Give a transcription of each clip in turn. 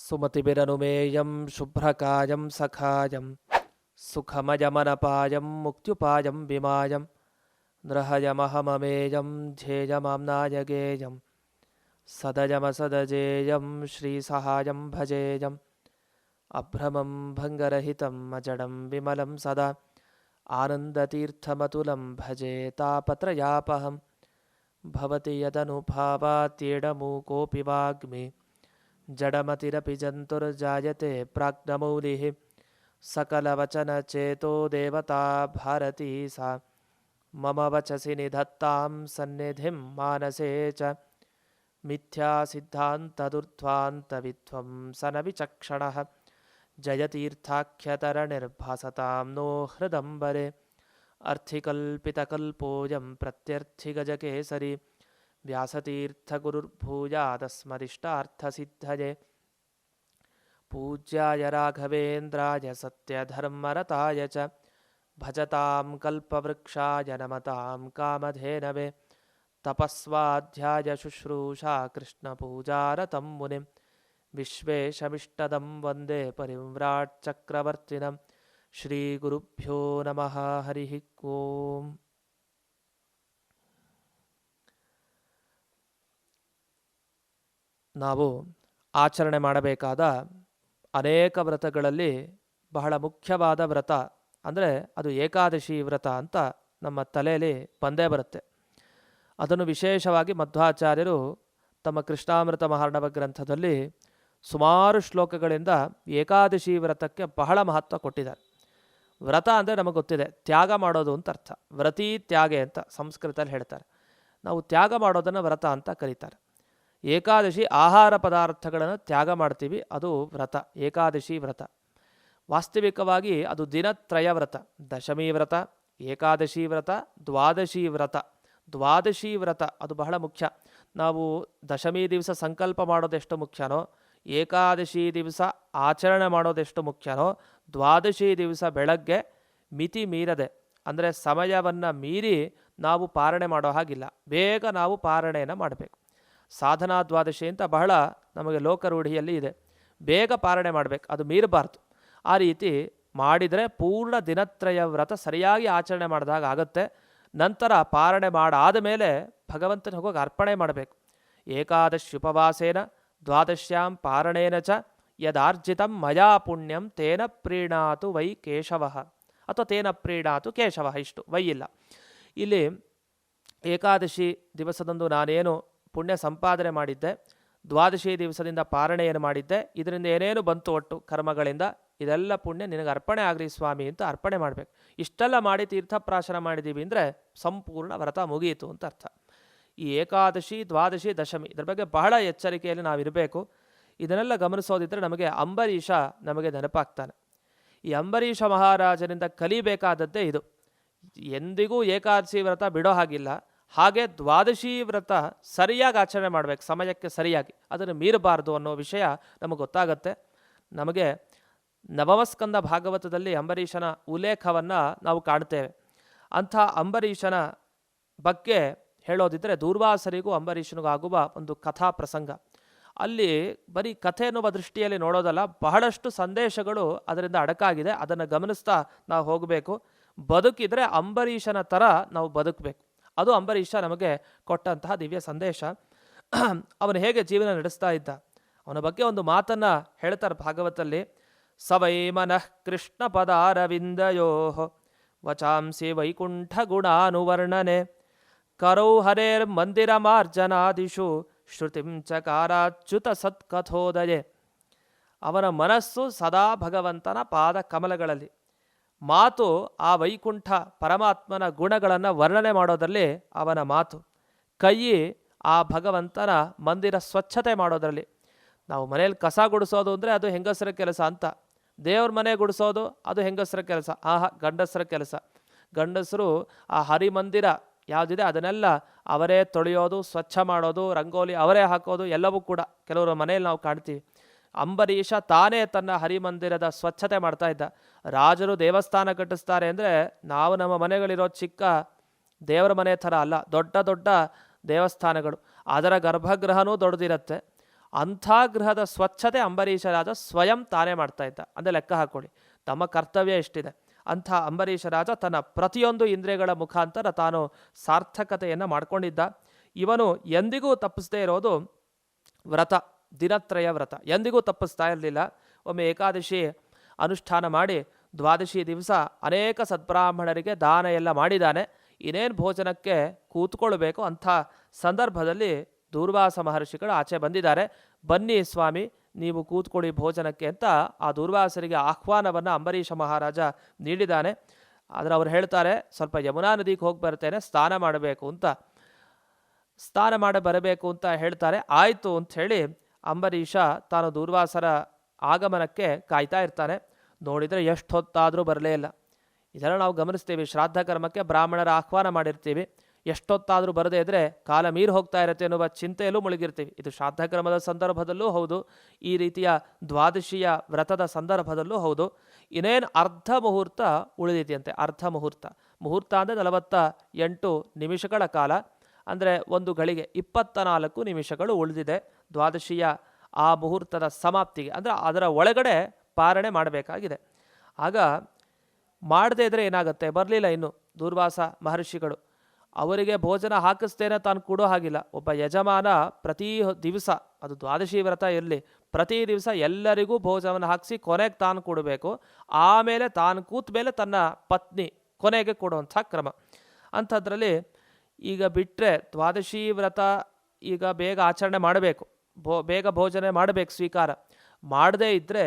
सुमतिभिरनुमेयं शुभ्रकायं सखायं सुखमयमनपायं मुक्त्युपायं विमायं नृहयमहममेयं ध्येयमाम्नाय गेयं सदयमसदजेयं श्रीसहायं भजेयम् अभ्रमं भङ्गरहितम् अजडं विमलं सदा आनन्दतीर्थमतुलं भजे तापत्रयापहं भवति यदनुभावात्येडमूकोऽपि वाग्मि जडमतिरपि जन्तुर्जायते प्राज्ञमौलिः सकलवचनचेतो देवता भारती सा मम वचसि निधत्तां सन्निधिं मानसे च। मिथ्यासिद्धान्तदुर्ध्वान्तविध्वंसनविचक्षणः जयतीर्थाख्यतरनिर्भासतां नो हृदम्बरे। अर्थिकल्पितकल्पोऽयं प्रत्यर्थिगजकेसरी। व्यासतीर्थगुरुर्भूयादस्मदिष्टार्थसिद्धये पूज्याय राघवेन्द्राय सत्यधर्मरताय च। भजतां कल्पवृक्षाय नमतां कामधेनवे। तपस्वाध्याय शुश्रूषा कृष्णपूजारतं मुनिं विश्वेशमिष्टदं वंदे परिव्राट् चक्रवर्तिनं श्रीगुरुभ्यो नमः हरिः ओम्। ನಾವು ಆಚರಣೆ ಮಾಡಬೇಕಾದ ಅನೇಕ ವ್ರತಗಳಲ್ಲಿ ಬಹಳ ಮುಖ್ಯವಾದ ವ್ರತ ಅಂದರೆ ಅದು ಏಕಾದಶಿ ವ್ರತ ಅಂತ ನಮ್ಮ ತಲೆಯಲ್ಲಿ ಬಂದೇ ಬರುತ್ತೆ. ಅದನ್ನು ವಿಶೇಷವಾಗಿ ಮಧ್ವಾಚಾರ್ಯರು ತಮ್ಮ ಕೃಷ್ಣಾಮೃತ ಮಹಾರ್ಣವ ಗ್ರಂಥದಲ್ಲಿ ಸುಮಾರು ಶ್ಲೋಕಗಳಿಂದ ಏಕಾದಶಿ ವ್ರತಕ್ಕೆ ಬಹಳ ಮಹತ್ವ ಕೊಟ್ಟಿದ್ದಾರೆ. ವ್ರತ ಅಂದರೆ ನಮಗೆ ಗೊತ್ತಿದೆ, ತ್ಯಾಗ ಮಾಡೋದು ಅಂತ ಅರ್ಥ. ವ್ರತಿ ತ್ಯಾಗೆ ಅಂತ ಸಂಸ್ಕೃತದಲ್ಲಿ ಹೇಳ್ತಾರೆ. ನಾವು ತ್ಯಾಗ ಮಾಡೋದನ್ನು ವ್ರತ ಅಂತ ಕರೀತಾರೆ. ಏಕಾದಶಿ ಆಹಾರ ಪದಾರ್ಥಗಳನ್ನು ತ್ಯಾಗ ಮಾಡ್ತೀವಿ, ಅದು ವ್ರತ, ಏಕಾದಶಿ ವ್ರತ. ವಾಸ್ತವಿಕವಾಗಿ ಅದು ದಿನತ್ರಯ ವ್ರತ, ದಶಮಿ ವ್ರತ, ಏಕಾದಶಿ ವ್ರತ, ದ್ವಾದಶಿ ವ್ರತ. ದ್ವಾದಶಿ ವ್ರತ ಅದು ಬಹಳ ಮುಖ್ಯ. ನಾವು ದಶಮಿ ದಿವಸ ಸಂಕಲ್ಪ ಮಾಡೋದೆಷ್ಟು ಮುಖ್ಯನೋ, ಏಕಾದಶಿ ದಿವಸ ಆಚರಣೆ ಮಾಡೋದೆಷ್ಟು ಮುಖ್ಯನೋ, ದ್ವಾದಶಿ ದಿವಸ ಬೆಳಗ್ಗೆ ಮಿತಿ ಮೀರದೆ, ಅಂದರೆ ಸಮಯವನ್ನು ಮೀರಿ ನಾವು ಪಾರಣೆ ಮಾಡೋ ಹಾಗಿಲ್ಲ. ಬೇಗ ನಾವು ಪಾರಣೆಯನ್ನು ಮಾಡಬೇಕು. ಸಾಧನಾ ದ್ವಾದಶಿ ಅಂತ ಬಹಳ ನಮಗೆ ಲೋಕರೂಢಿಯಲ್ಲಿ ಇದೆ. ಬೇಗ ಪಾರಣೆ ಮಾಡಬೇಕು, ಅದು ಮೀರಬಾರ್ದು. ಆ ರೀತಿ ಮಾಡಿದರೆ ಪೂರ್ಣ ದಿನತ್ರಯ ವ್ರತ ಸರಿಯಾಗಿ ಆಚರಣೆ ಮಾಡಿದಾಗ ಆಗುತ್ತೆ. ನಂತರ ಪಾರಣೆ ಮಾಡಾದ ಮೇಲೆ ಭಗವಂತನ ಹೋಗೋಗಿ ಅರ್ಪಣೆ ಮಾಡಬೇಕು. ಏಕಾದಶಿ ಉಪವಾಸೇನ ದ್ವಾದಶ್ಯಾಂ ಪಾರಣೇನ ಚ ಯದಾರ್ಜಿತಂ ಮಯಾ ಪುಣ್ಯಂ ತೇನ ಪ್ರೀಣಾತು ವೈ ಕೇಶವ. ಅಥವಾ ತೇನ ಪ್ರೀಣಾತು ಕೇಶವ ಇಷ್ಟು, ವೈ ಇಲ್ಲ. ಇಲ್ಲಿ ಏಕಾದಶಿ ದಿವಸದಂದು ನಾನೇನು ಪುಣ್ಯ ಸಂಪಾದನೆ ಮಾಡಿದ್ದೆ. ದ್ವಾದಶಿ ದಿವಸದಿಂದ ಪಾರಣೆಯನ್ನು ಮಾಡಿದ್ದೆ. ಇದರಿಂದ ಏನೇನು ಬಂತು ಒಟ್ಟು ಕರ್ಮಗಳಿಂದ? ಇದೆಲ್ಲ ಪುಣ್ಯ ನಿನಗೆ ಅರ್ಪಣೆ ಆಗಲಿ ಸ್ವಾಮಿ ಅಂತ ಅರ್ಪಣೆ ಮಾಡಬೇಕು. ಇಷ್ಟೆಲ್ಲ ಮಾಡಿ ತೀರ್ಥಪ್ರಾಶನ ಮಾಡಿದ್ದೀವಿ ಅಂದರೆ ಸಂಪೂರ್ಣ ವ್ರತ ಮುಗಿಯಿತು ಅಂತ ಅರ್ಥ. ಈ ಏಕಾದಶಿ, ದ್ವಾದಶಿ, ದಶಮಿ ಇದರ ಬಗ್ಗೆ ಬಹಳ ಎಚ್ಚರಿಕೆಯಲ್ಲಿ ನಾವಿರಬೇಕು ಇದನ್ನೆಲ್ಲ ಗಮನಿಸೋದಿದ್ದರೆ ನಮಗೆ ಅಂಬರೀಷ ನಮಗೆ ನೆನಪಾಗ್ತಾನೆ. ಈ ಅಂಬರೀಷ ಮಹಾರಾಜನಿಂದ ಕಲಿಬೇಕಾದದ್ದೇ ಇದು. ಎಂದಿಗೂ ಏಕಾದಶಿ ವ್ರತ ಬಿಡೋ ಹಾಗಿಲ್ಲ. ಹಾಗೆ ದ್ವಾದಶಿ ವ್ರತ ಸರಿಯಾಗಿ ಆಚರಣೆ ಮಾಡಬೇಕು, ಸಮಯಕ್ಕೆ ಸರಿಯಾಗಿ. ಅದನ್ನು ಮೀರಬಾರ್ದು ಅನ್ನೋ ವಿಷಯ ನಮಗೆ ಗೊತ್ತಾಗತ್ತೆ. ನಮಗೆ ನವಮಸ್ಕಂದ ಭಾಗವತದಲ್ಲಿ ಅಂಬರೀಷನ ಉಲ್ಲೇಖವನ್ನು ನಾವು ಕಾಣ್ತೇವೆ. ಅಂಥ ಅಂಬರೀಷನ ಬಗ್ಗೆ ಹೇಳೋದಿದ್ರೆ ದೂರ್ವಾಸರಿಗೂ ಅಂಬರೀಷನಿಗೂ ಆಗುವ ಒಂದು ಕಥಾ ಪ್ರಸಂಗ. ಅಲ್ಲಿ ಬರೀ ಕಥೆ ಎನ್ನುವ ದೃಷ್ಟಿಯಲ್ಲಿ ನೋಡೋದಲ್ಲ, ಬಹಳಷ್ಟು ಸಂದೇಶಗಳು ಅದರಿಂದ ಅಡಕಾಗಿದೆ. ಅದನ್ನು ಗಮನಿಸ್ತಾ ನಾವು ಹೋಗಬೇಕು. ಬದುಕಿದರೆ ಅಂಬರೀಷನ ಥರ ನಾವು ಬದುಕಬೇಕು. ಅದು ಅಂಬರೀಷ ನಮಗೆ ಕೊಟ್ಟಂತಹ ದಿವ್ಯ ಸಂದೇಶ. ಅವನು ಹೇಗೆ ಜೀವನ ನಡೆಸ್ತಾ ಇದ್ದ? ಅವನ ಬಗ್ಗೆ ಒಂದು ಮಾತನ್ನು ಹೇಳ್ತಾರೆ ಭಾಗವತಲ್ಲಿ. ಸವೈ ಮನಃ ಕೃಷ್ಣ ಪದಾರವಿಂದಯೋ ವಚಾಂಸಿ ವೈಕುಂಠ ಗುಣಾನುವರ್ಣನೆ. ಕರೌ ಹರೇರ್ ಮಂದಿರ ಮಾರ್ಜನಾದಿಷು ಶ್ರುತಿಂ ಚಕಾರಾಚ್ಯುತ ಸತ್ಕಥೋದಯೆ. ಅವನ ಮನಸ್ಸು ಸದಾ ಭಗವಂತನ ಪಾದ ಕಮಲಗಳಲ್ಲಿ ಮಾತು ಆ ವೈಕುಂಠ ಪರಮಾತ್ಮನ ಗುಣಗಳನ್ನು ವರ್ಣನೆ ಮಾಡೋದರಲ್ಲಿ ಅವನ ಮಾತು. ಕೈ ಆ ಭಗವಂತನ ಮಂದಿರ ಸ್ವಚ್ಛತೆ ಮಾಡೋದರಲ್ಲಿ. ನಾವು ಮನೆಯಲ್ಲಿ ಕಸ ಗುಡಿಸೋದು ಅಂದರೆ ಅದು ಹೆಂಗಸರ ಕೆಲಸ ಅಂತ. ದೇವ್ರ ಮನೆ ಗುಡಿಸೋದು ಅದು ಹೆಂಗಸರ ಕೆಲಸ. ಆಹಾ, ಗಂಡಸರ ಕೆಲಸ. ಗಂಡಸರು ಆ ಹರಿಮಂದಿರ ಯಾವುದಿದೆ ಅದನ್ನೆಲ್ಲ ಅವರೇ ತೊಳೆಯೋದು, ಸ್ವಚ್ಛ ಮಾಡೋದು, ರಂಗೋಲಿ ಅವರೇ ಹಾಕೋದು ಎಲ್ಲವೂ ಕೂಡ ಕೆಲವರ ಮನೆಯಲ್ಲಿ ನಾವು ಕಾಣ್ತೀವಿ. ಅಂಬರೀಷ ತಾನೇ ತನ್ನ ಹರಿಮಂದಿರದ ಸ್ವಚ್ಛತೆ ಮಾಡ್ತಾ ಇದ್ದ. ರಾಜರು ದೇವಸ್ಥಾನ ಕಟ್ಟಿಸ್ತಾರೆ ಅಂದರೆ ನಾವು ನಮ್ಮ ಮನೆಗಳಿರೋ ಚಿಕ್ಕ ದೇವರ ಮನೆ ಥರ ಅಲ್ಲ, ದೊಡ್ಡ ದೊಡ್ಡ ದೇವಸ್ಥಾನಗಳು. ಅದರ ಗರ್ಭಗೃಹನೂ ದೊಡ್ಡದಿರುತ್ತೆ. ಅಂಥ ಗೃಹದ ಸ್ವಚ್ಛತೆ ಅಂಬರೀಷ ರಾಜ ಸ್ವಯಂ ತಾನೇ ಮಾಡ್ತಾ ಇದ್ದ. ಅಂದರೆ ಲೆಕ್ಕ ಹಾಕೊಳ್ಳಿ, ತಮ್ಮ ಕರ್ತವ್ಯ ಎಷ್ಟಿದೆ? ಅಂಥ ಅಂಬರೀಷ ರಾಜ ತನ್ನ ಪ್ರತಿಯೊಂದು ಇಂದ್ರಿಯಗಳ ಮುಖಾಂತರ ತಾನು ಸಾರ್ಥಕತೆಯನ್ನು ಮಾಡಿಕೊಂಡಿದ್ದ. ಇವನು ಎಂದಿಗೂ ತಪ್ಪಿಸದೇ ಇರೋದು ವ್ರತ. ದಿನತ್ರಯ ವ್ರತ. ಎಂದಿಗೂ ತಪ್ಪಿಸ್ತಾ ಇರಲಿಲ್ಲ. ಒಮ್ಮೆ ಏಕಾದಶಿ ಅನುಷ್ಠಾನ ಮಾಡಿ ದ್ವಾದಶಿ ದಿವಸ ಅನೇಕ ಸದ್ಬ್ರಾಹ್ಮಣರಿಗೆ ದಾನ ಎಲ್ಲ ಮಾಡಿದ್ದಾನೆ. ಇನ್ನೇನು ಭೋಜನಕ್ಕೆ ಕೂತ್ಕೊಳ್ಬೇಕು ಅಂಥ ಸಂದರ್ಭದಲ್ಲಿ ದೂರ್ವಾಸ ಮಹರ್ಷಿಗಳು ಆಚೆ ಬಂದಿದ್ದಾರೆ. ಬನ್ನಿ ಸ್ವಾಮಿ, ನೀವು ಕೂತ್ಕೊಳ್ಳಿ ಭೋಜನಕ್ಕೆ ಅಂತ ಆ ದೂರ್ವಾಸರಿಗೆ ಆಹ್ವಾನವನ್ನು ಅಂಬರೀಷ ಮಹಾರಾಜ ನೀಡಿದ್ದಾನೆ. ಆದರೆ ಅವ್ರು ಹೇಳ್ತಾರೆ, ಸ್ವಲ್ಪ ಯಮುನಾ ನದಿಗೆ ಹೋಗಿ ಬರ್ತೇನೆ, ಸ್ನಾನ ಮಾಡಬೇಕು ಅಂತ. ಸ್ನಾನ ಮಾಡಿ ಬರಬೇಕು ಅಂತ ಹೇಳ್ತಾರೆ. ಆಯಿತು ಅಂತ ಹೇಳಿ ಅಂಬರೀಷ ತಾನು ದೂರ್ವಾಸರ ಆಗಮನಕ್ಕೆ ಕಾಯ್ತಾ ಇರ್ತಾನೆ. ನೋಡಿದರೆ ಎಷ್ಟು ಹೊತ್ತಾದರೂ ಬರಲೇ ಇಲ್ಲ. ಇದನ್ನು ನಾವು ಗಮನಿಸ್ತೀವಿ. ಶ್ರಾದ್ದ ಕರ್ಮಕ್ಕೆ ಬ್ರಾಹ್ಮಣರ ಆಹ್ವಾನ ಮಾಡಿರ್ತೀವಿ. ಎಷ್ಟೊತ್ತಾದರೂ ಬರದೇ ಇದ್ದರೆ ಕಾಲ ಮೀರಿ ಹೋಗ್ತಾ ಇರುತ್ತೆ ಅನ್ನುವ ಚಿಂತೆಯಲ್ಲೂ ಮುಳುಗಿರ್ತೀವಿ. ಇದು ಶ್ರಾದ್ದ ಕರ್ಮದ ಸಂದರ್ಭದಲ್ಲೂ ಹೌದು. ಈ ರೀತಿಯ ದ್ವಾದಶಿಯ ವ್ರತದ ಸಂದರ್ಭದಲ್ಲೂ ಹೌದು. ಇನ್ನೇನು ಅರ್ಧ ಮುಹೂರ್ತ ಉಳಿದಿದೆಯಂತೆ. ಅರ್ಧ ಮುಹೂರ್ತ. ಮುಹೂರ್ತ ಅಂದರೆ ನಲವತ್ತ ಎಂಟು ನಿಮಿಷಗಳ ಕಾಲ. ಅಂದರೆ ಒಂದು ಗಳಿಗೆ ಇಪ್ಪತ್ತ ನಾಲ್ಕು ನಿಮಿಷಗಳು ಉಳಿದಿದೆ. ದ್ವಾದಶಿಯ ಆ ಮುಹೂರ್ತದ ಸಮಾಪ್ತಿಗೆ, ಅಂದರೆ ಅದರ ಒಳಗಡೆ ಪಾರಣೆ ಮಾಡಬೇಕಾಗಿದೆ. ಆಗ ಮಾಡದೇ ಇದ್ರೆ ಏನಾಗುತ್ತೆ? ಬರಲಿಲ್ಲ ಇನ್ನು ದೂರ್ವಾಸ ಮಹರ್ಷಿಗಳು. ಅವರಿಗೆ ಭೋಜನ ಹಾಕಿಸ್ತೇನೆ ತಾನು ಕೊಡೋ ಹಾಗಿಲ್ಲ. ಒಬ್ಬ ಯಜಮಾನ ಪ್ರತಿ ದಿವಸ, ಅದು ದ್ವಾದಶಿ ವ್ರತ ಇರಲಿ, ಪ್ರತಿ ದಿವಸ ಎಲ್ಲರಿಗೂ ಭೋಜನವನ್ನು ಹಾಕಿಸಿ ಕೊನೆಗೆ ತಾನು ಕೊಡಬೇಕು. ಆಮೇಲೆ ತಾನು ಕೂತ ಮೇಲೆ ತನ್ನ ಪತ್ನಿ ಕೊನೆಗೆ ಕೊಡುವಂಥ ಕ್ರಮ. ಅಂಥದ್ರಲ್ಲಿ ಈಗ ಬಿಟ್ಟರೆ ದ್ವಾದಶಿ ವ್ರತ ಈಗ ಬೇಗ ಆಚರಣೆ ಮಾಡಬೇಕು. ಭೋ, ಬೇಗ ಭೋಜನೆ ಮಾಡಬೇಕು ಸ್ವೀಕಾರ. ಮಾಡದೇ ಇದ್ದರೆ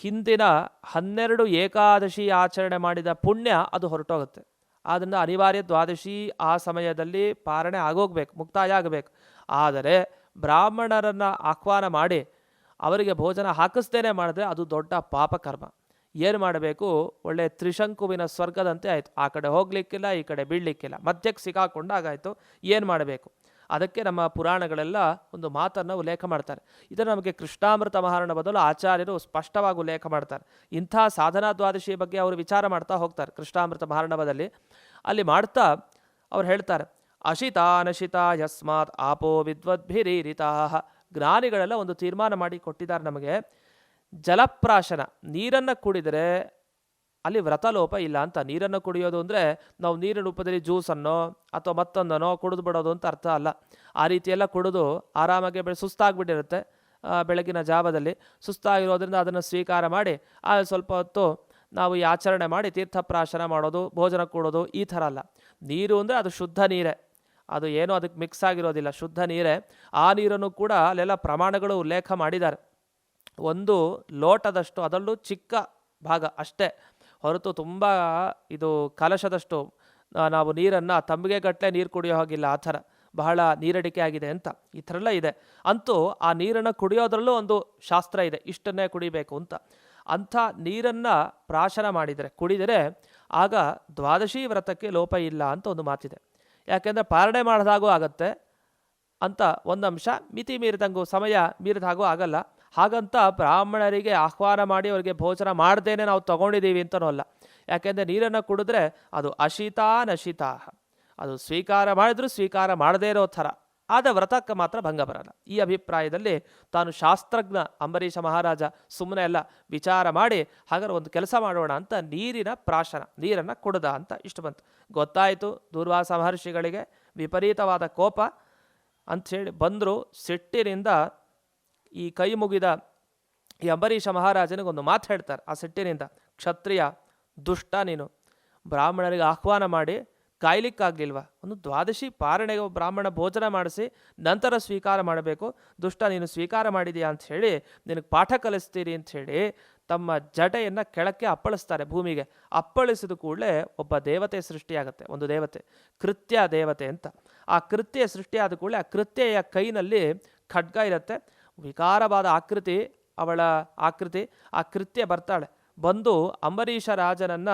ಹಿಂದಿನ ಹನ್ನೆರಡು ಏಕಾದಶಿ ಆಚರಣೆ ಮಾಡಿದ ಪುಣ್ಯ ಅದು ಹೊರಟೋಗುತ್ತೆ. ಆದ್ದರಿಂದ ಅನಿವಾರ್ಯ ದ್ವಾದಶಿ ಆ ಸಮಯದಲ್ಲಿ ಪಾರಣೆ ಆಗೋಗ್ಬೇಕು ಮುಕ್ತಾಯ ಆಗಬೇಕು ಆದರೆ ಬ್ರಾಹ್ಮಣರನ್ನು ಆಹ್ವಾನ ಮಾಡಿ ಅವರಿಗೆ ಭೋಜನ ಹಾಕಿಸ್ದೇನೆ ಮಾಡಿದ್ರೆ ಅದು ದೊಡ್ಡ ಪಾಪಕರ್ಮ. ಏನು ಮಾಡಬೇಕು? ಒಳ್ಳೆ ತ್ರಿಶಂಕುವಿನ ಸ್ವರ್ಗದಂತೆ ಆಯಿತು. ಆ ಕಡೆ ಹೋಗ್ಲಿಕ್ಕಿಲ್ಲ, ಈ ಕಡೆ ಬೀಳಲಿಕ್ಕಿಲ್ಲ. ಮಧ್ಯಕ್ಕೆ ಸಿಕ್ಕಾಕೊಂಡಾಗಾಯಿತು ಏನು ಮಾಡಬೇಕು? ಅದಕ್ಕೆ ನಮ್ಮ ಪುರಾಣಗಳೆಲ್ಲ ಒಂದು ಮಾತನ್ನು ಉಲ್ಲೇಖ ಮಾಡ್ತಾರೆ. ಇದನ್ನು ನಮಗೆ ಕೃಷ್ಣಾಮೃತ ಮಹಾರಣ ಬದಲು ಆಚಾರ್ಯರು ಸ್ಪಷ್ಟವಾಗಿ ಉಲ್ಲೇಖ ಮಾಡ್ತಾರೆ. ಇಂಥ ಸಾಧನಾ ದ್ವಾದಶಿ ಬಗ್ಗೆ ಅವರು ವಿಚಾರ ಮಾಡ್ತಾ ಹೋಗ್ತಾರೆ ಕೃಷ್ಣಾಮೃತ ಮಹಾರಣವದಲ್ಲಿ ಅಲ್ಲಿ ಮಾಡ್ತಾ ಅವ್ರು ಹೇಳ್ತಾರೆ ಅಶಿತ ಅನಶಿತ ಯಸ್ಮಾತ್ ಆಪೋ ವಿದ್ವದ್ಭಿರೀರಿತಾ. ಜ್ಞಾನಿಗಳೆಲ್ಲ ಒಂದು ತೀರ್ಮಾನ ಮಾಡಿ ಕೊಟ್ಟಿದ್ದಾರೆ ನಮಗೆ. ಜಲಪ್ರಾಶನ, ನೀರನ್ನು ಕುಡಿದರೆ ಅಲ್ಲಿ ವ್ರತಲೋಪ ಇಲ್ಲ ಅಂತ. ನೀರನ್ನು ಕುಡಿಯೋದು ಅಂದರೆ ನಾವು ನೀರಿನ ರೂಪದಲ್ಲಿ ಜ್ಯೂಸನ್ನೋ ಅಥವಾ ಮತ್ತೊಂದನೋ ಕುಡಿದು ಬಿಡೋದು ಅಂತ ಅರ್ಥ ಅಲ್ಲ. ಆ ರೀತಿಯೆಲ್ಲ ಕುಡಿದು ಆರಾಮಾಗಿ ಬೆಳೆ, ಸುಸ್ತಾಗ್ಬಿಟ್ಟಿರುತ್ತೆ ಬೆಳಗಿನ ಜಾವದಲ್ಲಿ. ಸುಸ್ತಾಗಿರೋದ್ರಿಂದ ಅದನ್ನು ಸ್ವೀಕಾರ ಮಾಡಿ, ಆ, ಸ್ವಲ್ಪ ಹೊತ್ತು ನಾವು ಈ ಆಚರಣೆ ಮಾಡಿ ತೀರ್ಥಪ್ರಾಶನ ಮಾಡೋದು, ಭೋಜನ ಕೊಡೋದು ಈ ಥರ ಅಲ್ಲ. ನೀರು ಅಂದರೆ ಅದು ಶುದ್ಧ ನೀರೇ. ಅದು ಏನೂ ಅದಕ್ಕೆ ಮಿಕ್ಸ್ ಆಗಿರೋದಿಲ್ಲ. ಶುದ್ಧ ನೀರೇ. ಆ ನೀರನ್ನು ಕೂಡ ಅಲ್ಲೆಲ್ಲ ಪ್ರಮಾಣಗಳು ಉಲ್ಲೇಖ ಮಾಡಿದ್ದಾರೆ. ಒಂದು ಲೋಟದಷ್ಟು, ಅದರಲ್ಲೂ ಚಿಕ್ಕ ಭಾಗ ಅಷ್ಟೇ. ಹೊರತು ತುಂಬ ಇದು ಕಲಶದಷ್ಟು ನಾವು ನೀರನ್ನು ತಂಬಿಗೆ ಗಟ್ಟಲೆ ನೀರು ಕುಡಿಯೋ ಹಾಗಿಲ್ಲ, ಆ ಥರ. ಬಹಳ ನೀರಡಿಕೆ ಆಗಿದೆ ಅಂತ. ಈ ಥರ ಎಲ್ಲ ಇದೆ. ಅಂತೂ ಆ ನೀರನ್ನು ಕುಡಿಯೋದ್ರಲ್ಲೂ ಒಂದು ಶಾಸ್ತ್ರ ಇದೆ. ಇಷ್ಟನ್ನೇ ಕುಡಿಬೇಕು ಅಂತ. ಅಂಥ ನೀರನ್ನು ಪ್ರಾಶನ ಮಾಡಿದರೆ, ಕುಡಿದರೆ ಆಗ ದ್ವಾದಶಿ ವ್ರತಕ್ಕೆ ಲೋಪ ಇಲ್ಲ ಅಂತ ಒಂದು ಮಾತಿದೆ. ಯಾಕೆಂದರೆ ಪಾರಣೆ ಮಾಡಿದಾಗೂ ಆಗತ್ತೆ ಅಂತ ಒಂದು ಅಂಶ ಮಿತಿ ಮೀರಿದಂಗೂ, ಸಮಯ ಮೀರಿದಾಗೂ ಆಗಲ್ಲ. ಹಾಗಂತ ಬ್ರಾಹ್ಮಣರಿಗೆ ಆಹ್ವಾನ ಮಾಡಿ ಅವರಿಗೆ ಭೋಜನ ಮಾಡ್ದೇನೆ ನಾವು ತಗೊಂಡಿದ್ದೀವಿ ಅಂತನೂ ಅಲ್ಲ. ಯಾಕೆಂದರೆ ನೀರನ್ನು ಕುಡಿದ್ರೆ ಅದು ಅಶೀತಾ ನಶಿತಾ. ಅದು ಸ್ವೀಕಾರ ಮಾಡಿದ್ರು ಸ್ವೀಕಾರ ಮಾಡದೇ ಇರೋ ಥರ. ಆದ ವ್ರತಕ್ಕೆ ಮಾತ್ರ ಭಂಗ ಬರಲ್ಲ. ಈ ಅಭಿಪ್ರಾಯದಲ್ಲಿ ತಾನು ಶಾಸ್ತ್ರಜ್ಞ ಅಂಬರೀಷ ಮಹಾರಾಜ ಸುಮ್ಮನೆ ಎಲ್ಲ ವಿಚಾರ ಮಾಡಿ ಹಾಗಾದ್ರೆ ಒಂದು ಕೆಲಸ ಮಾಡೋಣ ಅಂತ ನೀರಿನ ಪ್ರಾಶನ, ನೀರನ್ನು ಕುಡ್ದ ಅಂತ ಇಷ್ಟು ಬಂತು. ಗೊತ್ತಾಯಿತು ದೂರ್ವಾಸ ಮಹರ್ಷಿಗಳಿಗೆ ವಿಪರೀತವಾದ ಕೋಪ. ಅಂಥೇಳಿ ಬಂದರು ಸಿಟ್ಟಿನಿಂದ ಈ ಕೈ ಮುಗಿದ ಈ ಅಂಬರೀಷ ಮಹಾರಾಜನಿಗೊಂದು ಮಾತು ಹೇಳ್ತಾರೆ, ಆ ಸಿಟ್ಟಿನಿಂದ, ಕ್ಷತ್ರಿಯ, ದುಷ್ಟ ನೀನು, ಬ್ರಾಹ್ಮಣರಿಗೆ ಆಹ್ವಾನ ಮಾಡಿ ಕಾಯ್ಲಿಕ್ಕಾಗಲಿಲ್ವ? ಒಂದು ದ್ವಾದಶಿ ಪಾರಣೆಗೆ ಬ್ರಾಹ್ಮಣ ಭೋಜನ ಮಾಡಿಸಿ ನಂತರ ಸ್ವೀಕಾರ ಮಾಡಬೇಕು. ದುಷ್ಟ, ನೀನು ಸ್ವೀಕಾರ ಮಾಡಿದೀಯಾ ಅಂತ ಹೇಳಿ, ನಿನಗೆ ಪಾಠ ಕಲಿಸ್ತೀರಿ ಅಂತ ಹೇಳಿ ತಮ್ಮ ಜಟೆಯನ್ನು ಕೆಳಕ್ಕೆ ಅಪ್ಪಳಿಸ್ತಾರೆ ಭೂಮಿಗೆ. ಅಪ್ಪಳಿಸಿದ ಕೂಡಲೇ ಒಬ್ಬ ದೇವತೆ ಸೃಷ್ಟಿಯಾಗುತ್ತೆ, ಒಂದು ದೇವತೆ, ಕೃತ್ಯ ದೇವತೆ ಅಂತ. ಆ ಕೃತ್ಯ ಸೃಷ್ಟಿಯಾದ ಕೂಡಲೇ ಆ ಕೃತ್ಯೆಯ ಕೈನಲ್ಲಿ ಖಡ್ಗ ಇರುತ್ತೆ. ವಿಕಾರವಾದ ಆಕೃತಿ, ಅವಳ ಆಕೃತಿ, ಆ ಕೃತ್ಯ ಬರ್ತಾಳೆ. ಬಂದು ಅಂಬರೀಷ ರಾಜನನ್ನ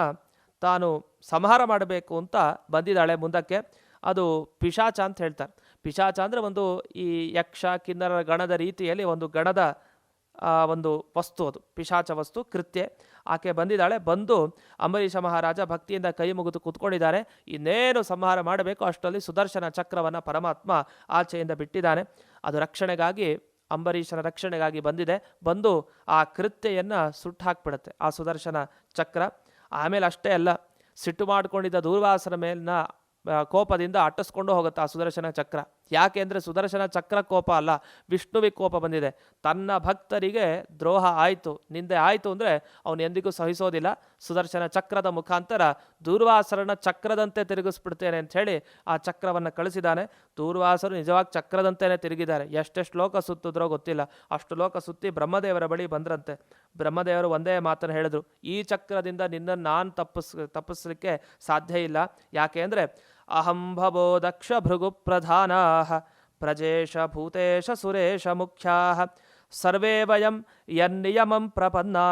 ತಾನು ಸಂಹಾರ ಮಾಡಬೇಕು ಅಂತ ಬಂದಿದ್ದಾಳೆ ಮುಂದಕ್ಕೆ. ಅದು ಪಿಶಾಚ ಅಂತ ಹೇಳ್ತಾರೆ. ಪಿಶಾಚ ಅಂದರೆ ಒಂದು ಈ ಯಕ್ಷ, ಕಿನ್ನರ ಗಣದ ರೀತಿಯಲ್ಲಿ ಒಂದು ಗಣದ ಒಂದು ವಸ್ತು ಅದು. ಪಿಶಾಚ ವಸ್ತು, ಕೃತ್ಯ. ಆಕೆ ಬಂದಿದ್ದಾಳೆ. ಬಂದು ಅಂಬರೀಷ ಮಹಾರಾಜ ಭಕ್ತಿಯಿಂದ ಕೈ ಮುಗಿದು ಕೂತ್ಕೊಂಡಿದ್ದಾರೆ. ಇನ್ನೇನು ಸಂಹಾರ ಮಾಡಬೇಕು? ಅಷ್ಟರಲ್ಲಿ ಸುದರ್ಶನ ಚಕ್ರವನ್ನು ಪರಮಾತ್ಮ ಆಚೆಯಿಂದ ಬಿಟ್ಟಿದ್ದಾನೆ. ಅದು ರಕ್ಷಣೆಗಾಗಿ ಅಂಬರೀಷನ ರಕ್ಷಣೆಗಾಗಿ ಬಂದಿದೆ. ಬಂದು ಆ ಕೃತ್ಯೆಯನ್ನು ಸುಟ್ಟು ಹಾಕ್ಬಿಡುತ್ತೆ. ಆ ಸುದರ್ಶನ ಚಕ್ರ. ಆಮೇಲೆ ಅಷ್ಟೇ ಅಲ್ಲ, ಸಿಟ್ಟು ಮಾಡಿಕೊಂಡಿದ್ದ ದೂರ್ವಾಸನ ಮೇಲಿನ ಕೋಪದಿಂದ ಅಟ್ಟಿಸ್ಕೊಂಡು ಹೋಗುತ್ತೆ ಆ ಸುದರ್ಶನ ಚಕ್ರ. ಯಾಕೆ ಅಂದರೆ ಸುದರ್ಶನ ಚಕ್ರ ಕೋಪ ಅಲ್ಲ, ವಿಷ್ಣುವಿಗೆ ಕೋಪ ಬಂದಿದೆ. ತನ್ನ ಭಕ್ತರಿಗೆ ದ್ರೋಹ ಆಯಿತು. ನಿಂದೆ ಆಯಿತು ಅಂದರೆ ಅವನು ಎಂದಿಗೂ ಸಹಿಸೋದಿಲ್ಲ. ಸುದರ್ಶನ ಚಕ್ರದ ಮುಖಾಂತರ ದೂರ್ವಾಸರನ ಚಕ್ರದಂತೆ ತಿರುಗಿಸ್ಬಿಡ್ತೇನೆ ಅಂತ ಹೇಳಿ ಆ ಚಕ್ರವನ್ನು ಕಳಿಸಿದ್ದಾನೆ. ದೂರ್ವಾಸರು ನಿಜವಾಗಿ ಚಕ್ರದಂತೆಯೇ ತಿರುಗಿದ್ದಾರೆ. ಎಷ್ಟೆಷ್ಟು ಲೋಕ ಸುತ್ತಿದ್ರೋ ಗೊತ್ತಿಲ್ಲ. ಅಷ್ಟು ಲೋಕ ಸುತ್ತಿ ಬ್ರಹ್ಮದೇವರ ಬಳಿ ಬಂದ್ರಂತೆ. ಬ್ರಹ್ಮದೇವರು ಒಂದೇ ಮಾತನ್ನು ಹೇಳಿದ್ರು. ಈ ಚಕ್ರದಿಂದ ನಿನ್ನನ್ನು ನಾನು ತಪ್ಪಿಸ್, ತಪ್ಪಿಸ್ಲಿಕ್ಕೆ ಸಾಧ್ಯ ಇಲ್ಲ. ಯಾಕೆ ಅಂದರೆ ಅಹಂ ಭವೋ ದಕ್ಷ ಭೃಗು ಪ್ರಧಾನಾ ಪ್ರಜೇಶ ಭೂತೇಶ ಸುರೇಶ ಮುಖ್ಯಾ ಸರ್ವೇ ವಯಂ ಯನ್ನಿಯಮಂ ಪ್ರಪನ್ನಾ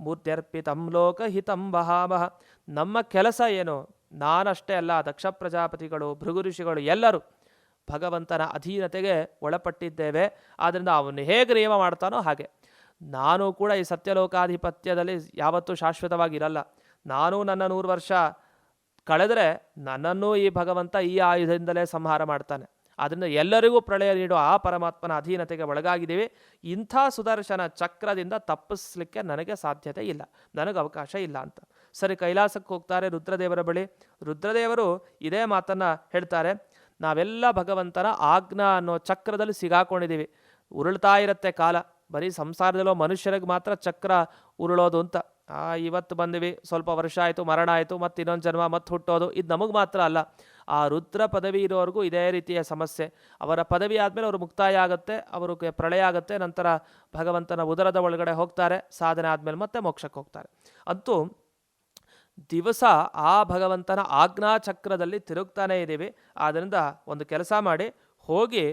ಮೂರ್ತ್ಯರ್ಪಿತಂ ಲೋಕಹಿತಂ ವಹಾಮಹ ನಮ್ಮ ಕೆಲಸ ಏನು? ನಾನಷ್ಟೇ ಅಲ್ಲ ದಕ್ಷ ಪ್ರಜಾಪತಿಗಳು ಭೃಗು ಋಷಿಗಳು ಎಲ್ಲರೂ ಭಗವಂತನ ಅಧೀನತೆಗೆ ಒಳಪಟ್ಟಿದ್ದೇವೆ. ಆದ್ದರಿಂದ ಅವನು ಹೇಗೆ ನಿಯಮ ಮಾಡ್ತಾನೋ ಹಾಗೆ. ನಾನು ಕೂಡ ಈ ಸತ್ಯಲೋಕಾಧಿಪತ್ಯದಲ್ಲಿ ಯಾವತ್ತೂ ಶಾಶ್ವತವಾಗಿರಲ್ಲ. ನಾನು ನನ್ನ ನೂರು ವರ್ಷ ಕಳೆದರೆ ನನ್ನನ್ನು ಈ ಭಗವಂತ ಈ ಆಯುಧದಿಂದಲೇ ಸಂಹಾರ ಮಾಡ್ತಾನೆ. ಅದರಿಂದ ಎಲ್ಲರಿಗೂ ಪ್ರಳಯ ನೀಡುವ ಆ ಪರಮಾತ್ಮನ ಅಧೀನತೆಗೆ ಒಳಗಾಗಿದ್ದೀವಿ. ಇಂಥ ಸುದರ್ಶನ ಚಕ್ರದಿಂದ ತಪ್ಪಿಸ್ಲಿಕ್ಕೆ ನನಗೆ ಸಾಧ್ಯತೆ ಇಲ್ಲ. ನನಗೆ ಅವಕಾಶ ಇಲ್ಲ ಅಂತ. ಸರಿ, ಕೈಲಾಸಕ್ಕೆ ಹೋಗ್ತಾರೆ ರುದ್ರದೇವರ ಬಳಿ. ರುದ್ರದೇವರು ಇದೇ ಮಾತನ್ನು ಹೇಳ್ತಾರೆ. ನಾವೆಲ್ಲ ಭಗವಂತನ ಆಜ್ಞಾ ಅನ್ನೋ ಚಕ್ರದಲ್ಲಿ ಸಿಗಾಕೊಂಡಿದ್ದೀವಿ. ಉರುಳ್ತಾ ಇರುತ್ತೆ ಕಾಲ. ಬರೀ ಸಂಸಾರದಲ್ಲೋ ಮನುಷ್ಯರಿಗೆ ಮಾತ್ರ ಚಕ್ರ ಉರುಳೋದು ಅಂತ. ಇವತ್ತು ಬಂದ್ವಿ. ಸ್ವಲ್ಪ ವರ್ಷ ಆಯಿತು, ಮರಣ ಆಯಿತು, ಮತ್ತು ಇನ್ನೊಂದು ಜನ್ಮ, ಮತ್ತೆ ಹುಟ್ಟೋದು. ಇದು ನಮಗೆ ಮಾತ್ರ ಅಲ್ಲ, ಆ ರುದ್ರ ಪದವಿ ಇರೋವರೆಗೂ ಇದೇ ರೀತಿಯ ಸಮಸ್ಯೆ. ಅವರ ಪದವಿ ಆದಮೇಲೆ ಅವರು ಮುಕ್ತಾಯ ಆಗುತ್ತೆ, ಅವರು ಪ್ರಳಯ ಆಗುತ್ತೆ, ನಂತರ ಭಗವಂತನ ಉದರದ ಒಳಗಡೆ ಹೋಗ್ತಾರೆ, ಸಾಧನೆ ಆದಮೇಲೆ ಮತ್ತೆ ಮೋಕ್ಷಕ್ಕೆ ಹೋಗ್ತಾರೆ. ಅಂತೂ ದಿವಸ ಆ ಭಗವಂತನ ಆಜ್ಞಾ ಚಕ್ರದಲ್ಲಿ ತಿರುಗ್ತಾನೇ ಇದ್ದೀವಿ ಆದ್ದರಿಂದ ಒಂದು ಕೆಲಸ ಮಾಡಿ, ಹೋಗಿ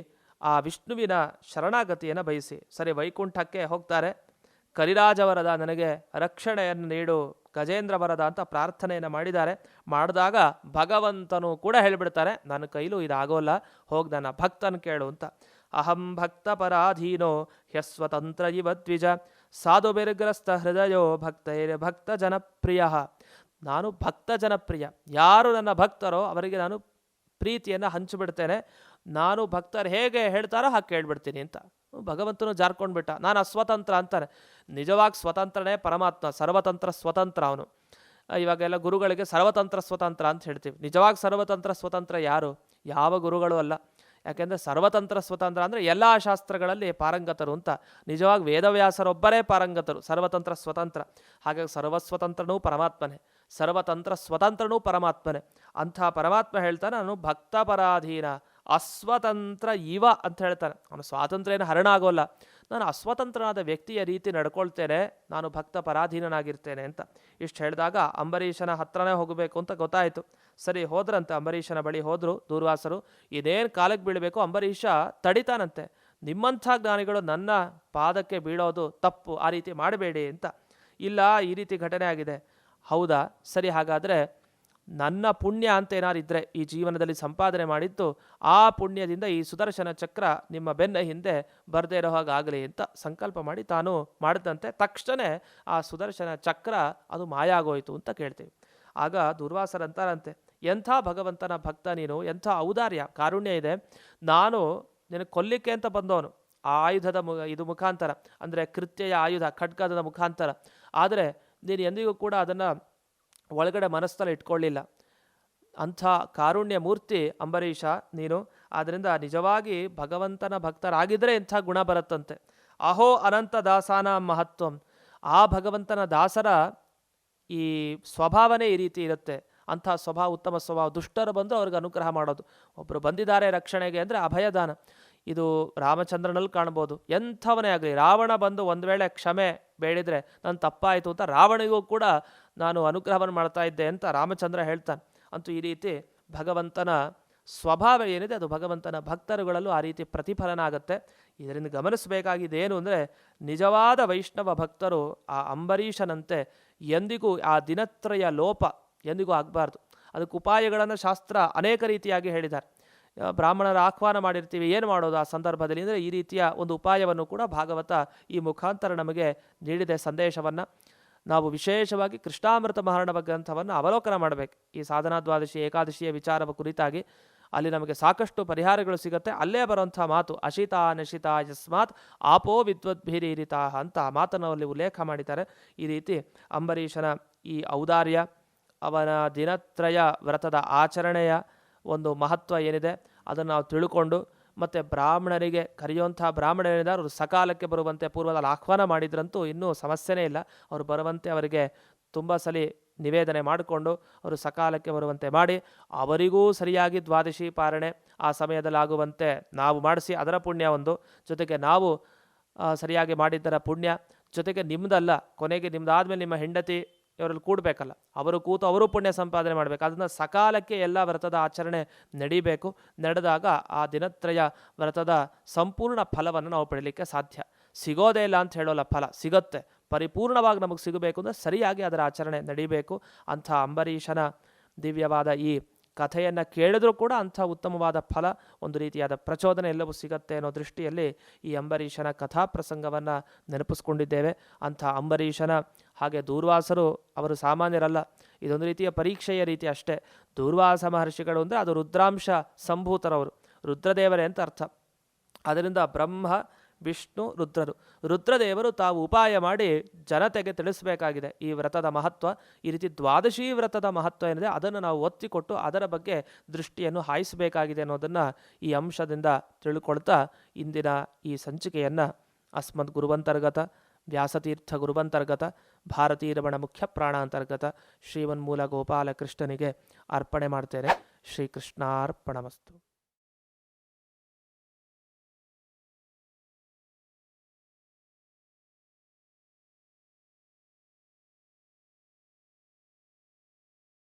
ಆ ವಿಷ್ಣುವಿನ ಶರಣಾಗತಿಯನ್ನು ಬಯಸಿ. ಸರಿ, ವೈಕುಂಠಕ್ಕೆ ಹೋಗ್ತಾರೆ. ಕರಿರಾಜವರದ ನನಗೆ ರಕ್ಷಣೆಯನ್ನು ನೀಡು, ಗಜೇಂದ್ರ ವರದ ಅಂತ ಪ್ರಾರ್ಥನೆಯನ್ನು ಮಾಡಿದ್ದಾರೆ. ಮಾಡಿದಾಗ ಭಗವಂತನು ಕೂಡ ಹೇಳಿಬಿಡ್ತಾರೆ, ನನ್ನ ಕೈಲೂ ಇದಾಗೋಲ್ಲ ಹೋಗಿ ನನ್ನ ಭಕ್ತನ ಕೇಳು ಅಂತ. ಅಹಂ ಭಕ್ತ ಪರಾಧೀನೋ ಹ್ಯಸ್ವತಂತ್ರ ಇವ ದ್ವಿಜ, ಸಾಧು ಬಿರ್ಗ್ರಸ್ತ ಹೃದಯೋ ಭಕ್ತೈರ್ ಭಕ್ತ ಜನಪ್ರಿಯ. ನಾನು ಭಕ್ತ ಜನಪ್ರಿಯ. ಯಾರು ನನ್ನ ಭಕ್ತರೋ ಅವರಿಗೆ ನಾನು ಪ್ರೀತಿಯನ್ನು ಹಂಚಿಬಿಡ್ತೇನೆ ನಾನು ಭಕ್ತರು ಹೇಗೆ ಹೇಳ್ತಾರೋ ಹಾಗೆ ಕೇಳ್ಬಿಡ್ತೀನಿ ಅಂತ. ಭಗವಂತನು ಜಾರ್ಕೊಂಡ್ಬಿಟ್ಟ ನಾನು ಅಸ್ವತಂತ್ರ ಅಂತಾರೆ ನಿಜವಾಗಿ ಸ್ವತಂತ್ರನೇ ಪರಮಾತ್ಮ, ಸರ್ವತಂತ್ರ ಸ್ವತಂತ್ರ ಅವನು. ಇವಾಗೆಲ್ಲ ಗುರುಗಳಿಗೆ ಸರ್ವತಂತ್ರ ಸ್ವತಂತ್ರ ಅಂತ ಹೇಳ್ತೀವಿ. ನಿಜವಾಗಿ ಸರ್ವತಂತ್ರ ಸ್ವತಂತ್ರ ಯಾರು? ಯಾವ ಗುರುಗಳು ಅಲ್ಲ. ಯಾಕೆಂದರೆ ಸರ್ವತಂತ್ರ ಸ್ವತಂತ್ರ ಅಂದರೆ ಎಲ್ಲ ಶಾಸ್ತ್ರಗಳಲ್ಲಿ ಪಾರಂಗತರು ಅಂತ. ನಿಜವಾಗಿ ವೇದವ್ಯಾಸರೊಬ್ಬರೇ ಪಾರಂಗತರು. ಸರ್ವತಂತ್ರ ಸ್ವತಂತ್ರ. ಹಾಗಾಗಿ ಸರ್ವಸ್ವತಂತ್ರನೂ ಪರಮಾತ್ಮನೇ. ಸರ್ವತಂತ್ರ ಸ್ವತಂತ್ರನೂ ಪರಮಾತ್ಮನೇ. ಅಂಥ ಪರಮಾತ್ಮ ಹೇಳ್ತಾನೆ, ನಾನು ಭಕ್ತ ಪರಾಧೀನ ಅಸ್ವತಂತ್ರ ಇವ ಅಂತ ಹೇಳ್ತಾನೆ ಅವನು ಸ್ವಾತಂತ್ರ್ಯ ಏನು ಹರಣ ಆಗೋಲ್ಲ ನಾನು ಅಸ್ವತಂತ್ರನಾದ ವ್ಯಕ್ತಿಯ ರೀತಿ ನಡ್ಕೊಳ್ತೇನೆ. ನಾನು ಭಕ್ತ ಪರಾಧೀನನಾಗಿರ್ತೇನೆ ಅಂತ ಇಷ್ಟು ಹೇಳಿದಾಗ ಅಂಬರೀಷನ ಹತ್ರನೇ ಹೋಗಬೇಕು ಅಂತ ಗೊತ್ತಾಯಿತು. ಸರಿ, ಹೋದ್ರಂತೆ ಅಂಬರೀಷನ ಬಳಿ ಹೋದರು ದೂರ್ವಾಸರು. ಇದೇನು ಕಾಲಕ್ಕೆ ಬೀಳಬೇಕು? ಅಂಬರೀಷ ತಡಿತಾನಂತೆ. ನಿಮ್ಮಂಥ ಜ್ಞಾನಿಗಳು ನನ್ನ ಪಾದಕ್ಕೆ ಬೀಳೋದು ತಪ್ಪು. ಆ ರೀತಿ ಮಾಡಬೇಡಿ ಅಂತ. ಇಲ್ಲ, ಈ ರೀತಿ ಘಟನೆ ಆಗಿದೆ. ಹೌದಾ? ಸರಿ, ಹಾಗಾದರೆ ನನ್ನ ಪುಣ್ಯ ಅಂತ ಏನಾದ್ರು ಇದ್ದರೆ ಈ ಜೀವನದಲ್ಲಿ ಸಂಪಾದನೆ ಮಾಡಿದ್ದು ಆ ಪುಣ್ಯದಿಂದ ಈ ಸುದರ್ಶನ ಚಕ್ರ ನಿಮ್ಮ ಬೆನ್ನ ಹಿಂದೆ ಬರದೇ ಇರೋ ಹಾಗಾಗಲಿ ಅಂತ ಸಂಕಲ್ಪ ಮಾಡಿ ತಾನು ಮಾಡಿದಂತೆ ತಕ್ಷಣ ಆ ಸುದರ್ಶನ ಚಕ್ರ ಅದು ಮಾಯ ಆಗೋಯ್ತು ಅಂತ ಕೇಳ್ತೀವಿ. ಆಗ ದುರ್ವಾಸರಂತಾರಂತೆ ಎಂಥ ಭಗವಂತನ ಭಕ್ತ ನೀನು, ಎಂಥ ಔದಾರ್ಯ, ಕಾರುಣ್ಯ ಇದೆ. ನಾನು ನಿನಗೆ ಕೊಲ್ಲಿಕ್ಕೆ ಅಂತ ಬಂದವನು. ಆ ಆಯುಧದ ಮು, ಇದು ಮುಖಾಂತರ, ಅಂದರೆ ಕೃತ್ಯಯ ಆಯುಧ, ಖಡ್ಗದ ಮುಖಾಂತರ. ಆದರೆ ನೀನು ಎಂದಿಗೂ ಕೂಡ ಅದನ್ನು ಒಳಗಡೆ ಮನಸ್ಸಲ್ಲಿ ಇಟ್ಕೊಳ್ಳಿಲ್ಲ. ಅಂಥ ಕಾರುಣ್ಯ ಮೂರ್ತಿ ಅಂಬರೀಷ ನೀನು ಆದ್ದರಿಂದ ನಿಜವಾಗಿ ಭಗವಂತನ ಭಕ್ತರಾಗಿದ್ದರೆ ಇಂಥ ಗುಣ ಬರುತ್ತಂತೆ. ಅಹೋ ಅನಂತ ದಾಸಾನ ಮಹತ್ವಂ. ಆ ಭಗವಂತನ ದಾಸರ ಈ ಸ್ವಭಾವನೆ ಈ ರೀತಿ ಇರುತ್ತೆ. ಅಂಥ ಸ್ವಭಾವ, ಉತ್ತಮ ಸ್ವಭಾವ, ದುಷ್ಟರು ಬಂದು ಅವ್ರಿಗೆ ಅನುಗ್ರಹ ಮಾಡೋದು. ಒಬ್ಬರು ಬಂದಿದ್ದಾರೆ ರಕ್ಷಣೆಗೆ ಅಂದರೆ ಅಭಯದಾನ. ಇದು ರಾಮಚಂದ್ರನಲ್ಲಿ ಕಾಣ್ಬೋದು. ಎಂಥವನೇ ಆಗಲಿ, ರಾವಣ ಬಂದು ಒಂದು ವೇಳೆ ಕ್ಷಮೆ ಬೇಡಿದರೆ ನನ್ನ ತಪ್ಪಾಯಿತು ಅಂತ ರಾವಣಿಗೂ ಕೂಡ ನಾನು ಅನುಗ್ರಹವನ್ನು ಮಾಡ್ತಾ ಇದ್ದೆ ಅಂತ ರಾಮಚಂದ್ರ ಹೇಳ್ತಾನೆ. ಅಂತೂ ಈ ರೀತಿ ಭಗವಂತನ ಸ್ವಭಾವ ಏನಿದೆ, ಅದು ಭಗವಂತನ ಭಕ್ತರುಗಳಲ್ಲೂ ಆ ರೀತಿ ಪ್ರತಿಫಲನ ಆಗುತ್ತೆ ಇದರಿಂದ ಗಮನಿಸಬೇಕಾಗಿದ್ದೇನು ಅಂದರೆ, ನಿಜವಾದ ವೈಷ್ಣವ ಭಕ್ತರು ಆ ಅಂಬರೀಷನಂತೆ ಎಂದಿಗೂ ಆ ದಿನತ್ರಯ ಲೋಪ ಎಂದಿಗೂ ಆಗಬಾರ್ದು. ಅದಕ್ಕೆ ಉಪಾಯಗಳನ್ನು ಶಾಸ್ತ್ರ ಅನೇಕ ರೀತಿಯಾಗಿ ಹೇಳಿದ್ದಾರೆ. ಬ್ರಾಹ್ಮಣರ ಆಹ್ವಾನ ಮಾಡಿರ್ತೀವಿ. ಏನು ಮಾಡೋದು ಆ ಸಂದರ್ಭದಲ್ಲಿ ಅಂದರೆ ಈ ರೀತಿಯ ಒಂದು ಉಪಾಯವನ್ನು ಕೂಡ ಭಾಗವತ ಈ ಮುಖಾಂತರ ನಮಗೆ ನೀಡಿದೆ ಸಂದೇಶವನ್ನು. ನಾವು ವಿಶೇಷವಾಗಿ ಕೃಷ್ಣಾಮೃತ ಮಹಾರಣವ ಗ್ರಂಥವನ್ನು ಅವಲೋಕನ ಮಾಡಬೇಕು. ಈ ಸಾಧನಾ ದ್ವಾದಶಿ ಏಕಾದಶಿಯ ವಿಚಾರವ ಕುರಿತಾಗಿ ಅಲ್ಲಿ ನಮಗೆ ಸಾಕಷ್ಟು ಪರಿಹಾರಗಳು ಸಿಗುತ್ತೆ. ಅಲ್ಲೇ ಬರುವಂಥ ಮಾತು, ಅಶಿತ ನಶಿತ ಯಸ್ಮಾತ್ ಆಪೋ ವಿದ್ವದ್ಭಿರೀರಿತಾ ಅಂತ ಆ ಮಾತನ್ನು ಅಲ್ಲಿ ಉಲ್ಲೇಖ ಮಾಡಿದ್ದಾರೆ. ಈ ರೀತಿ ಅಂಬರೀಷನ ಈ ಔದಾರ್ಯ, ಅವನ ದಿನತ್ರಯ ವ್ರತದ ಆಚರಣೆಯ ಒಂದು ಮಹತ್ವ ಏನಿದೆ ಅದನ್ನು ನಾವು ತಿಳ್ಕೊಂಡು ಮತ್ತು ಬ್ರಾಹ್ಮಣರಿಗೆ ಕರೆಯುವಂಥ ಬ್ರಾಹ್ಮಣರಿದ್ದಾರೆ, ಅವರು ಸಕಾಲಕ್ಕೆ ಬರುವಂತೆ ಪೂರ್ವದಲ್ಲಿ ಆಹ್ವಾನ ಮಾಡಿದ್ರಂತೂ ಇನ್ನೂ ಸಮಸ್ಯೆನೇ ಇಲ್ಲ. ಅವರು ಬರುವಂತೆ ಅವರಿಗೆ ತುಂಬ ಸಲ ನಿವೇದನೆ ಮಾಡಿಕೊಂಡು ಅವರು ಸಕಾಲಕ್ಕೆ ಬರುವಂತೆ ಮಾಡಿ, ಅವರಿಗೂ ಸರಿಯಾಗಿ ದ್ವಾದಶಿ ಪಾರಣೆ ಆ ಸಮಯದಲ್ಲಿ ಆಗುವಂತೆ ನಾವು ಮಾಡಿಸಿ, ಅದರ ಪುಣ್ಯ ಒಂದು. ಜೊತೆಗೆ ನಾವು ಸರಿಯಾಗಿ ಮಾಡಿದ್ದರ ಪುಣ್ಯ. ಜೊತೆಗೆ ನಿಮ್ಮದಲ್ಲ ಕೊನೆಗೆ ನಿಮ್ದಾದ್ಮೇಲೆ ನಿಮ್ಮ ಹೆಂಡತಿ ಇವರಲ್ಲಿ ಕೂಡಬೇಕಲ್ಲ. ಅವರು ಕೂತು ಅವರು ಪುಣ್ಯ ಸಂಪಾದನೆ ಮಾಡಬೇಕು. ಅದನ್ನು ಸಕಾಲಕ್ಕೆ ಎಲ್ಲ ವ್ರತದ ಆಚರಣೆ ನಡಿಬೇಕು. ನಡೆದಾಗ ಆ ದಿನತ್ರಯ ವ್ರತದ ಸಂಪೂರ್ಣ ಫಲವನ್ನು ನಾವು ಪಡೀಲಿಕ್ಕೆ ಸಾಧ್ಯ. ಸಿಗೋದೇ ಇಲ್ಲ ಅಂತ ಹೇಳೋಲ್ಲ ಫಲ, ಸಿಗುತ್ತೆ. ಪರಿಪೂರ್ಣವಾಗಿ ನಮಗೆ ಸಿಗಬೇಕು ಅಂದರೆ ಸರಿಯಾಗಿ ಅದರ ಆಚರಣೆ ನಡಿಬೇಕು. ಅಂಥ ಅಂಬರೀಷನ ದಿವ್ಯವಾದ ಈ ಕಥೆಯನ್ನು ಕೇಳಿದ್ರೂ ಕೂಡ ಅಂಥ ಉತ್ತಮವಾದ ಫಲ, ಒಂದು ರೀತಿಯಾದ ಪ್ರಚೋದನೆ ಎಲ್ಲವೂ ಸಿಗತ್ತೆ ಅನ್ನೋ ದೃಷ್ಟಿಯಲ್ಲಿ ಈ ಅಂಬರೀಷನ ಕಥಾ ಪ್ರಸಂಗವನ್ನು ನೆನಪಿಸ್ಕೊಂಡಿದ್ದೇವೆ. ಅಂಥ ಅಂಬರೀಷನ ಹಾಗೆ ದೂರ್ವಾಸರು, ಅವರು ಸಾಮಾನ್ಯರಲ್ಲ, ಇದೊಂದು ರೀತಿಯ ಪರೀಕ್ಷೆಯ ರೀತಿ ಅಷ್ಟೇ. ದೂರ್ವಾಸ ಮಹರ್ಷಿಗಳು ಅಂದರೆ ಅದು ರುದ್ರಾಂಶ ಸಂಭೂತರವರು, ರುದ್ರದೇವರೇ ಅಂತ ಅರ್ಥ. ಅದರಿಂದ ಬ್ರಹ್ಮ ವಿಷ್ಣು ರುದ್ರರು. ರುದ್ರದೇವರು ತಾವು ಉಪಾಯ ಮಾಡಿ ಜನತೆಗೆ ತಿಳಿಸಬೇಕಾಗಿದೆ. ಈ ವ್ರತದ ಮಹತ್ವ, ಈ ರೀತಿ ದ್ವಾದಶಿ ವ್ರತದ ಮಹತ್ವ ಏನಿದೆ, ಅದನ್ನು ನಾವು ಒತ್ತಿಕೊಟ್ಟು ಅದರ ಬಗ್ಗೆ ದೃಷ್ಟಿಯನ್ನು ಹಾಯಿಸಬೇಕಾಗಿದೆ ಅನ್ನೋದನ್ನು ಈ ಅಂಶದಿಂದ ತಿಳ್ಕೊಳ್ತಾ ಇಂದಿನ ಈ ಸಂಚಿಕೆಯನ್ನು ಅಸ್ಮದ್ ಗುರುವಂತರ್ಗತ, ವ್ಯಾಸತೀರ್ಥ ಗುರುವಂತರ್ಗತ, ಭಾರತೀರಮಣ ಮುಖ್ಯ ಪ್ರಾಣಾಂತರ್ಗತ ಶ್ರೀವನ್ಮೂಲ ಗೋಪಾಲಕೃಷ್ಣನಿಗೆ ಅರ್ಪಣೆ ಮಾಡ್ತೇನೆ. ಶ್ರೀಕೃಷ್ಣಾರ್ಪಣಮಸ್ತು.